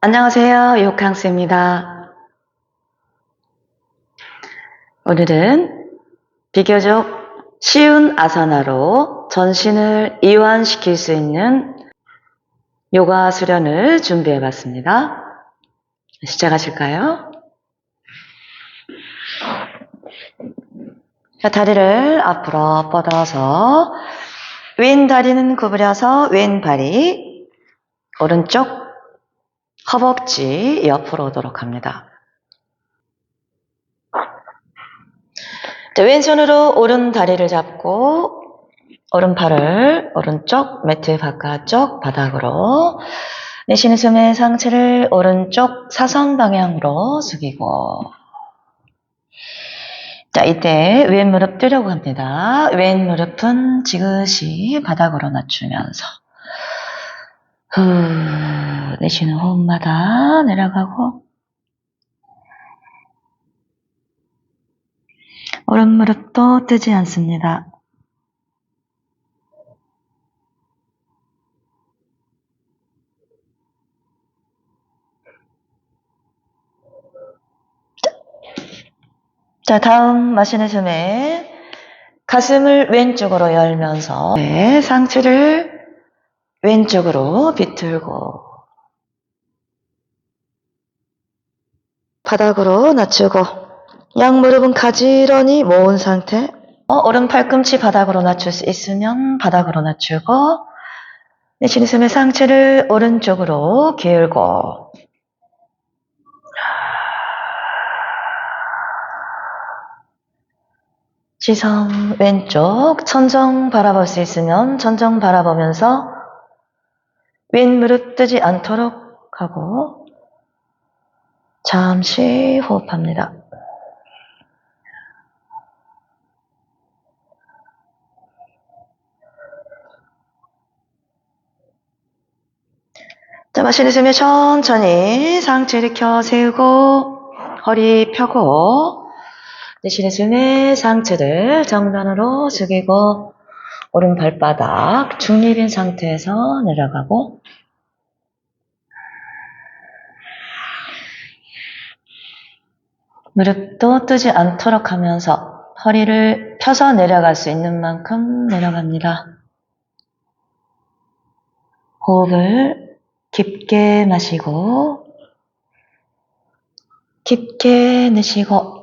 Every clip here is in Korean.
안녕하세요. 요캉스입니다. 오늘은 비교적 쉬운 아사나로 전신을 이완시킬 수 있는 요가 수련을 준비해 봤습니다. 시작하실까요? 자, 다리를 앞으로 뻗어서 왼 다리는 구부려서 왼 발이 오른쪽 허벅지 옆으로 오도록 합니다. 자, 왼손으로 오른 다리를 잡고 오른팔을 오른쪽 매트 바깥쪽 바닥으로 내쉬는 숨에 상체를 오른쪽 사선 방향으로 숙이고 자, 이때 왼 무릎 뜨려고 합니다. 왼 무릎은 지그시 바닥으로 낮추면서 후, 내쉬는 호흡마다 내려가고 오른 무릎도 뜨지 않습니다. 자, 다음 마시는 숨에 가슴을 왼쪽으로 열면서 네, 상체를 왼쪽으로 비틀고 바닥으로 낮추고 양무릎은 가지런히 모은 상태. 어, 오른 팔꿈치 바닥으로 낮출 수 있으면 바닥으로 낮추고 내쉬는 숨에 상체를 오른쪽으로 기울고. 시선 왼쪽 천정 바라볼 수 있으면 천정 바라보면서 왼 무릎 뜨지 않도록 하고 잠시 호흡합니다. 자, 마시는 숨에 천천히 상체 일으켜 세우고 허리 펴고 내쉬는 숨에 상체를 정면으로 숙이고 오른 발바닥 중립인 상태에서 내려가고 무릎도 뜨지 않도록 하면서 허리를 펴서 내려갈 수 있는 만큼 내려갑니다. 호흡을 깊게 마시고 깊게 내쉬고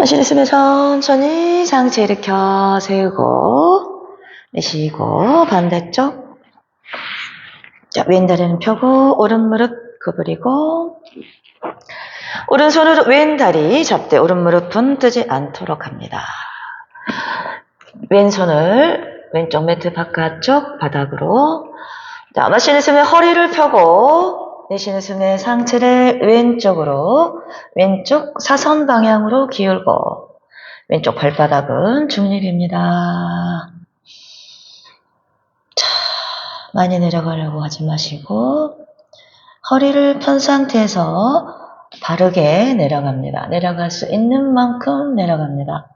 마시는 숨에 천천히 상체 일으켜 세우고 내쉬고 반대쪽. 자, 왼다리는 펴고 오른 무릎 구부리고 오른손으로 왼다리 잡되 오른 무릎은 뜨지 않도록 합니다. 왼손을 왼쪽 매트 바깥쪽 바닥으로. 자, 마시는 숨에 허리를 펴고 내쉬는 숨에 상체를 왼쪽으로 왼쪽 사선 방향으로 기울고 왼쪽 발바닥은 중립입니다. 자, 많이 내려가려고 하지 마시고 허리를 편 상태에서 바르게 내려갑니다. 내려갈 수 있는 만큼 내려갑니다.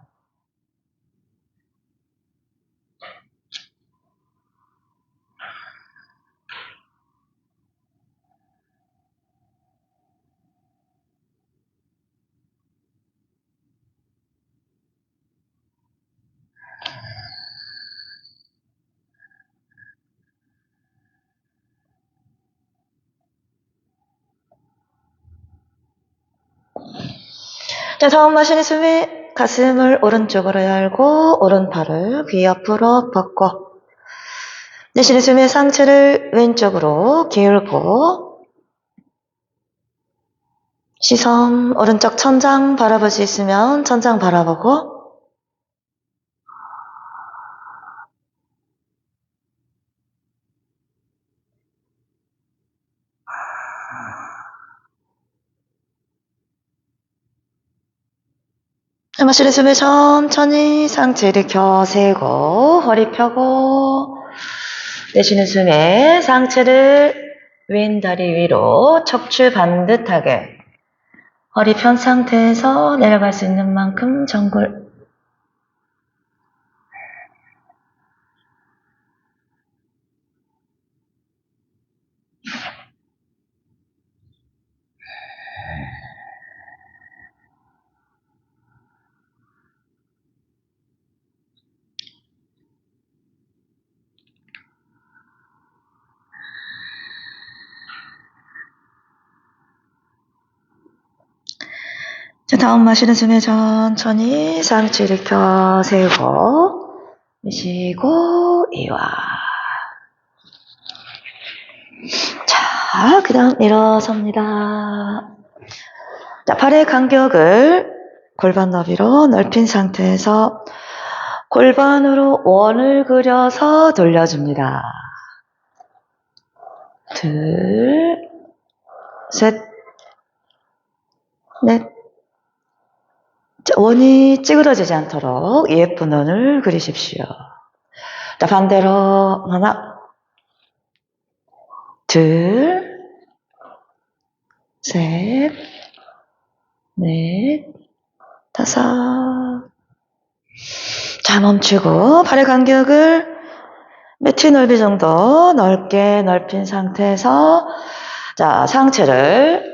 자, 다음 마시는 숨에 가슴을 오른쪽으로 열고 오른팔을 귀 옆으로 뻗고 내쉬는 숨에 상체를 왼쪽으로 기울고 시선 오른쪽 천장 바라볼 수 있으면 천장 바라보고 마시는 숨에 천천히 상체 일으켜 세고 허리 펴고 내쉬는 숨에 상체를 왼 다리 위로 척추 반듯하게 허리 편 상태에서 내려갈 수 있는 만큼 정골 자, 다음 마시는 숨에 천천히 상체 일으켜 세우고 미시고 이와 자, 그 다음 일어섭니다. 자, 팔의 간격을 골반 너비로 넓힌 상태에서 골반으로 원을 그려서 돌려줍니다. 둘, 셋, 넷, 자, 원이 찌그러지지 않도록 예쁜 원을 그리십시오. 자, 반대로 하나, 둘, 셋, 넷, 다섯. 자, 멈추고 팔의 간격을 매치 넓이 정도 넓게 넓힌 상태에서 자, 상체를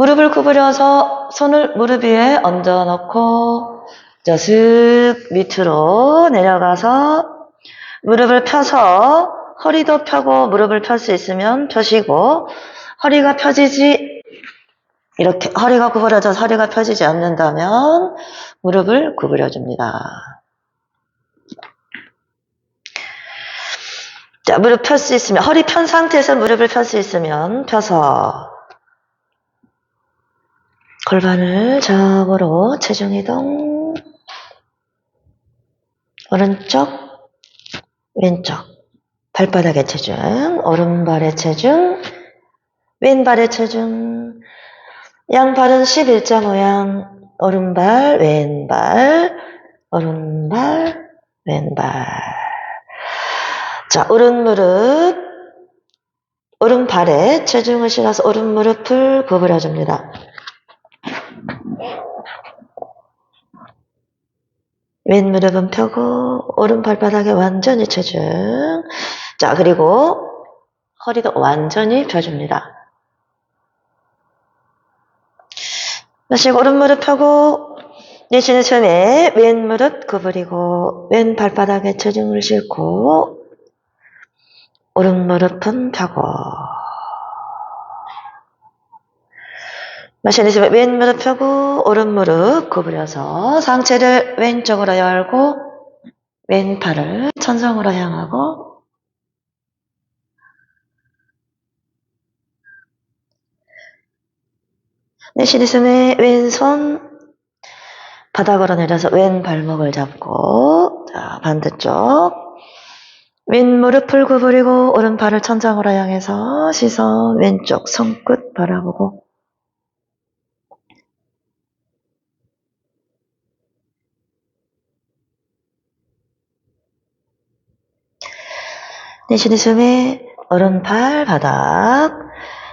무릎을 구부려서 손을 무릎 위에 얹어 놓고 쓱 밑으로 내려가서 무릎을 펴서 허리도 펴고 무릎을 펼 수 있으면 펴시고 허리가 펴지지 이렇게 허리가 구부려져서 허리가 펴지지 않는다면 무릎을 구부려 줍니다. 자, 무릎 펼 수 있으면 허리 편 상태에서 무릎을 펼 수 있으면 펴서 골반을 좌우로 체중 이동. 오른쪽 왼쪽. 발바닥의 체중. 오른발의 체중. 왼발의 체중. 양발은 11자 모양. 오른발 왼발. 오른발 왼발. 자 오른 무릎. 오른발에 체중을 실어서 오른 무릎을 구부려 줍니다. 왼 무릎은 펴고 오른 발 바닥에 완전히 체중. 자, 그리고 허리도 완전히 펴줍니다. 마시고 오른 무릎 펴고 내쉬는 숨에 왼 무릎 구부리고 왼 발바닥에 체중을 싣고 오른 무릎은 펴고 마시는 숨에 왼 무릎 펴고 오른 무릎 구부려서 상체를 왼쪽으로 열고 왼팔을 천성으로 향하고 내쉬는 숨에 왼손 바닥으로 내려서 왼 발목을 잡고 자 반대쪽 왼 무릎을 구부리고 오른팔을 천장으로 향해서 시선 왼쪽 손끝 바라보고 내쉬는 숨에 오른팔 바닥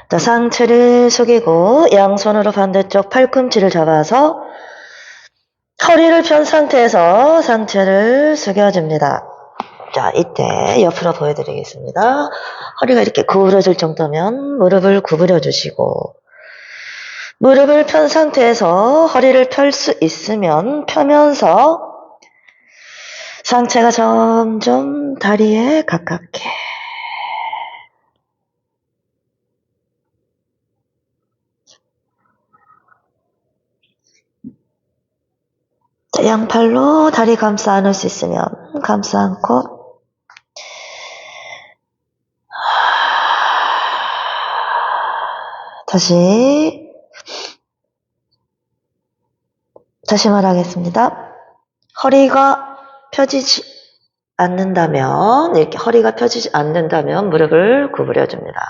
자, 상체를 숙이고 양손으로 반대쪽 팔꿈치를 잡아서 허리를 편 상태에서 상체를 숙여줍니다. 자, 이때 옆으로 보여드리겠습니다. 허리가 이렇게 구부러질 정도면 무릎을 구부려 주시고 무릎을 편 상태에서 허리를 펼 수 있으면 펴면서 상체가 점점 다리에 가깝게. 자, 양팔로 다리 감싸 안을 수 있으면 감싸 안고. 다시. 다시 말하겠습니다. 허리가 펴지지 않는다면 이렇게 허리가 펴지지 않는다면 무릎을 구부려 줍니다.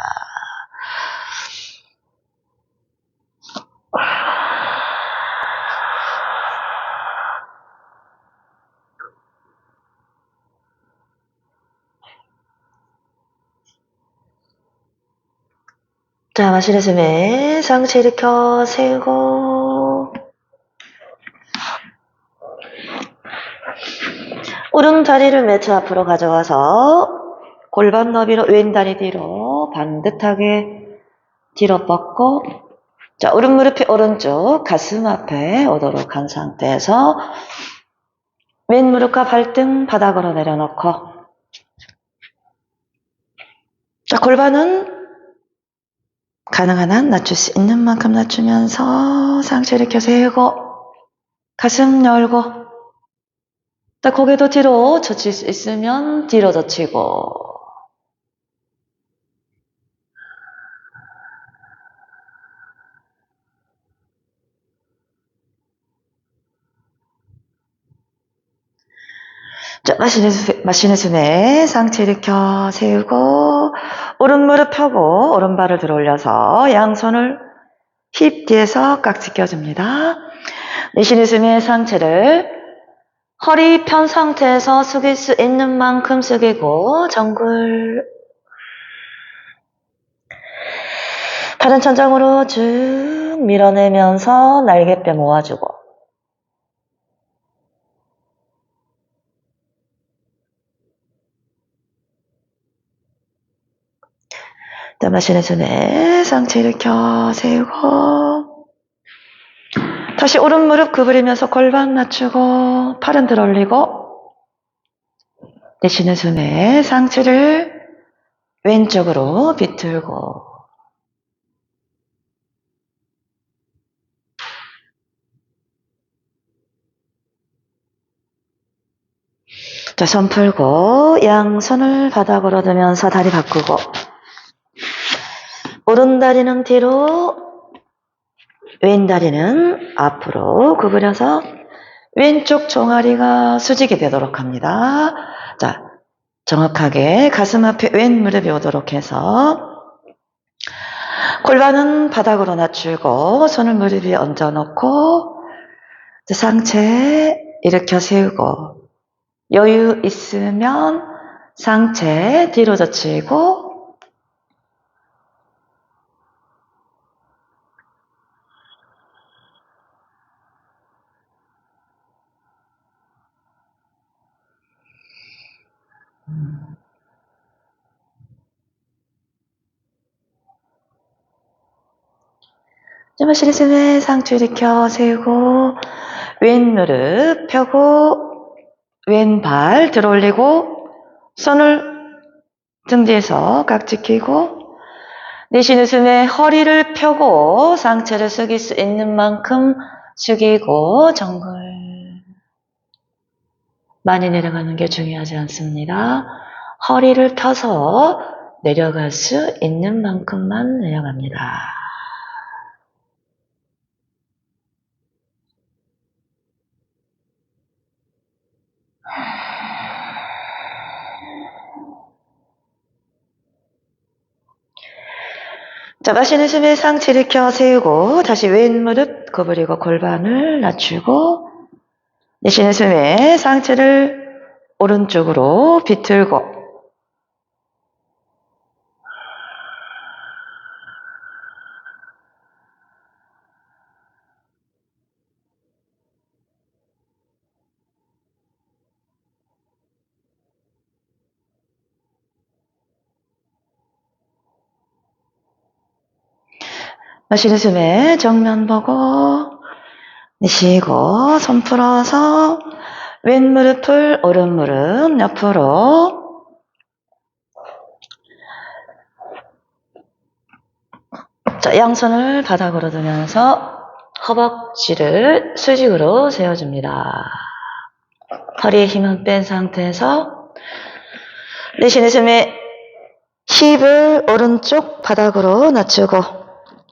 자, 마시는 숨에 상체 일으켜 세우고 오른 다리를 매트 앞으로 가져와서 골반 너비로 왼 다리 뒤로 반듯하게 뒤로 뻗고 자, 오른 무릎이 오른쪽 가슴 앞에 오도록 한 상태에서 왼 무릎과 발등 바닥으로 내려놓고 자, 골반은 가능한 한 낮출 수 있는 만큼 낮추면서 상체 일으켜 세우고 가슴 열고 자, 고개도 뒤로 젖힐 수 있으면 뒤로 젖히고 자, 마시는, 수, 마시는 숨에 상체 일으켜 세우고, 오른 무릎 펴고, 오른발을 들어 올려서 양손을 힙 뒤에서 깍지 껴줍니다. 내쉬는 숨에 상체를 허리 편 상태에서 숙일 수 있는 만큼 숙이고, 정글. 팔은 천장으로 쭉 밀어내면서 날개뼈 모아주고, 자, 마시는 숨에 상체 일으켜 세우고 다시 오른 무릎 구부리면서 골반 낮추고 팔은 들어 올리고 내쉬는 숨에 상체를 왼쪽으로 비틀고. 자, 손 풀고 양손을 바닥으로 두면서 다리 바꾸고. 오른 다리는 뒤로, 왼 다리는 앞으로 구부려서 왼쪽 종아리가 수직이 되도록 합니다. 자, 정확하게 가슴 앞에 왼 무릎이 오도록 해서 골반은 바닥으로 낮추고 손을 무릎 위에 얹어놓고 상체 일으켜 세우고 여유 있으면 상체 뒤로 젖히고 좀 마시는 숨에 상체 일으켜 세우고 왼 무릎 펴고 왼발 들어 올리고 손을 등 뒤에서 깍지 끼고 내쉬는 숨에 허리를 펴고 상체를 숙일 수 있는 만큼 숙이고 정글 많이 내려가는 게 중요하지 않습니다. 허리를 펴서 내려갈 수 있는 만큼만 내려갑니다. 자, 마시는 숨에 상체 일으켜 세우고 다시 왼 무릎 구부리고 골반을 낮추고 내쉬는 숨에 상체를 오른쪽으로 비틀고 마시는 숨에 정면 보고 내쉬고 손 풀어서 왼 무릎을 오른 무릎 옆으로 자, 양손을 바닥으로 두면서 허벅지를 수직으로 세워줍니다. 허리에 힘은 뺀 상태에서 내쉬는 숨에 힙을 오른쪽 바닥으로 낮추고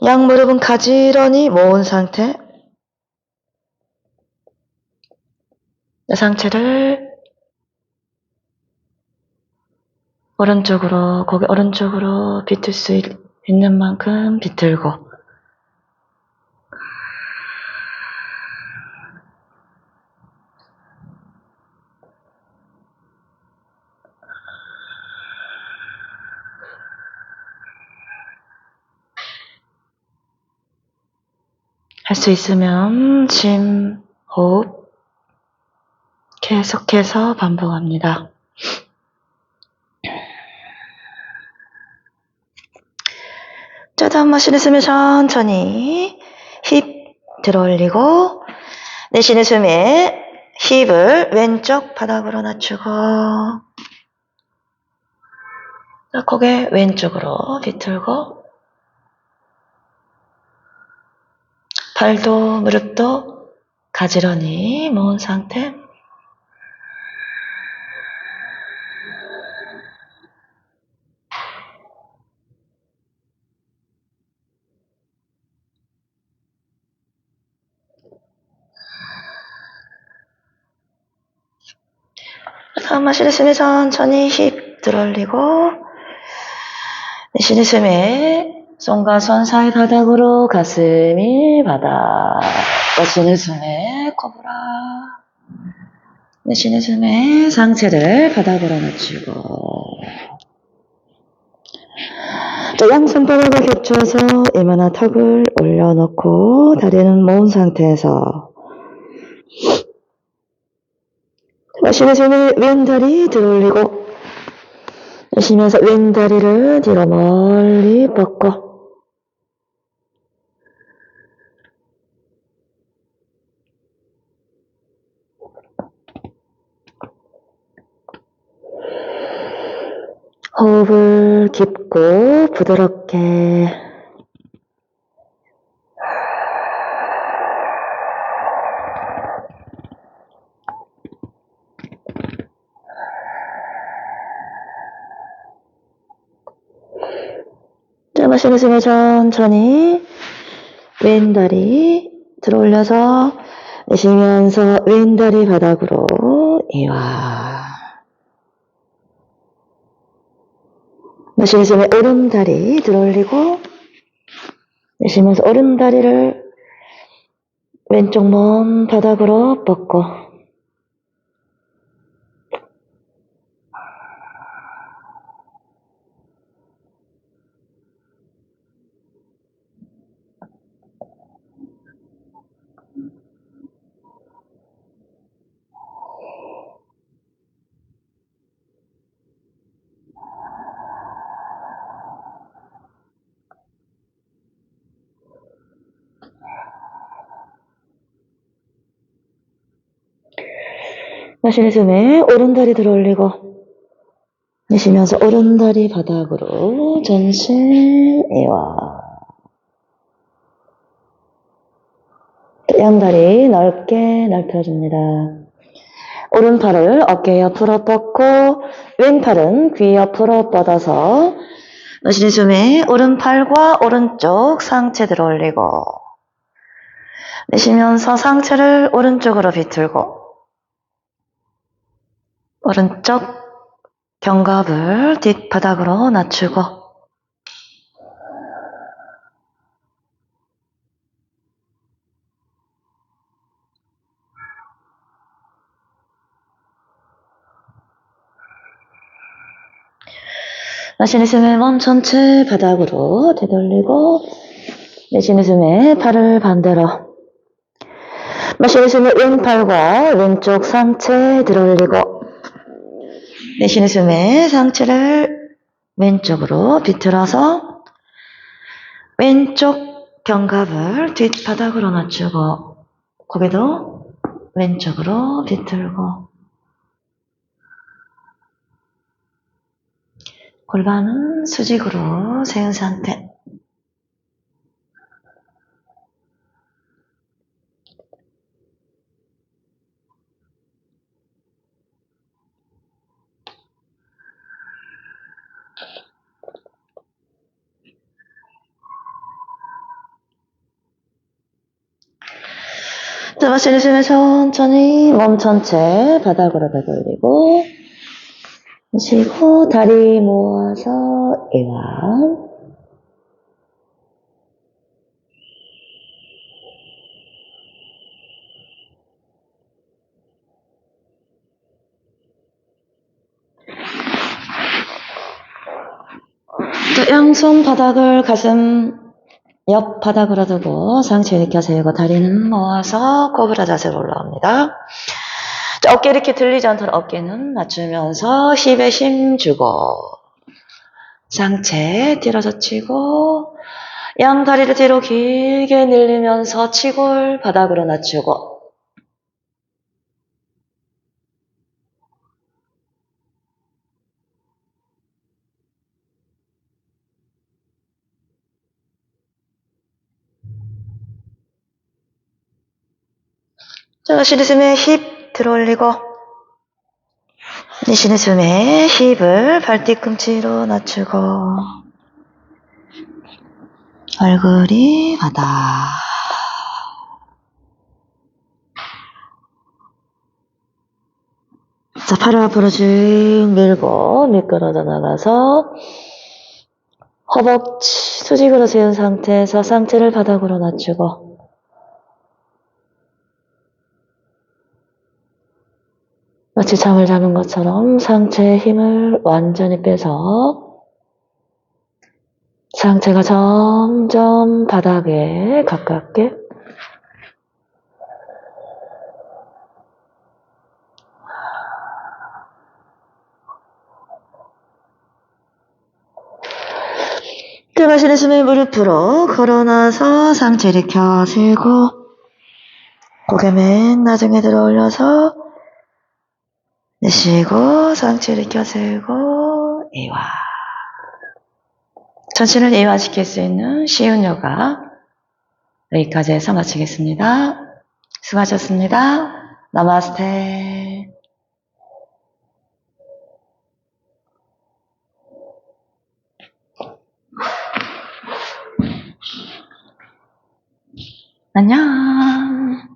양 무릎은 가지런히 모은 상태. 상체를 오른쪽으로 고개 오른쪽으로 비틀 수 있, 있는 만큼 비틀고 할 수 있으면 심, 호흡 계속해서 반복합니다. 자, 다음 마시는 숨에 천천히 힙 들어 올리고 내쉬는 숨에 힙을 왼쪽 바닥으로 낮추고 자, 고개 왼쪽으로 비틀고 발도 무릎도 가지런히 모은 상태. 다음 마시는 숨에 천천히 힙 들어올리고 내쉬는 숨에 손과 손 사이 바닥으로 가슴이 바닥 내쉬는 숨에 코브라 내쉬는 숨에 상체를 바닥으로 낮추고. 자, 양 손바닥을 겹쳐서 이마나 턱을 올려놓고 다리는 모은 상태에서. 마시는 숨에 왼다리 들어올리고 내쉬면서 왼다리를 뒤로 멀리 뻗고 호흡을 깊고 부드럽게. 자, 마시는 숨에 천천히. 왼 다리 들어 올려서 내쉬면서 왼 다리 바닥으로 이와 마시는 숨에 오른다리 들어 올리고 내쉬면서 오른다리를 왼쪽 먼 바닥으로 뻗고 마시는 숨에 오른다리 들어 올리고 내쉬면서 오른다리 바닥으로 전신 이와 양다리 넓게 넓혀줍니다. 오른팔을 어깨 옆으로 뻗고 왼팔은 귀 옆으로 뻗어서 마시는 숨에 오른팔과 오른쪽 상체 들어 올리고 내쉬면서 상체를 오른쪽으로 비틀고 오른쪽 견갑을 뒷바닥으로 낮추고 마시는 숨에 몸 전체 바닥으로 되돌리고 내쉬는 숨에 팔을 반대로. 마시는 숨에 왼팔과 왼쪽 상체 들어올리고 내쉬는 숨에 상체를 왼쪽으로 비틀어서 왼쪽 견갑을 뒷바닥으로 낮추고 고개도 왼쪽으로 비틀고 골반은 수직으로 세운 상태 자, 마시는 숨에 천천히 몸 전체 바닥으로 되돌리고 쉬고 다리 모아서 이완 자, 양손 바닥을 가슴 옆 바닥으로 두고 상체 일으켜 세우고 다리는 모아서 코브라 자세로 올라옵니다. 자, 어깨 이렇게 들리지 않도록 어깨는 낮추면서 힙에 힘 주고 상체 뒤로 젖히고 양 다리를 뒤로 길게 늘리면서 치골 바닥으로 낮추고 자, 쉬는 숨에 힙 들어 올리고 내쉬는 숨에 힙을 발뒤 꿈치로 낮추고 얼굴이 바닥 자, 팔을 앞으로 쭉 밀고 미끄러져 나가서 허벅지 수직으로 세운 상태에서 상체를 바닥으로 낮추고 마치 잠을 자는 것처럼 상체의 힘을 완전히 빼서 상체가 점점 바닥에 가깝게 들어가시는 숨에 무릎으로 걸어놔서 상체 일으켜 세우고 고개 맨 나중에 들어 올려서 내쉬고 상체 일으켜 세우고 이완 전신을 이완시킬 수 있는 쉬운 요가 여기까지 해서 마치겠습니다. 수고하셨습니다. 나마스테 안녕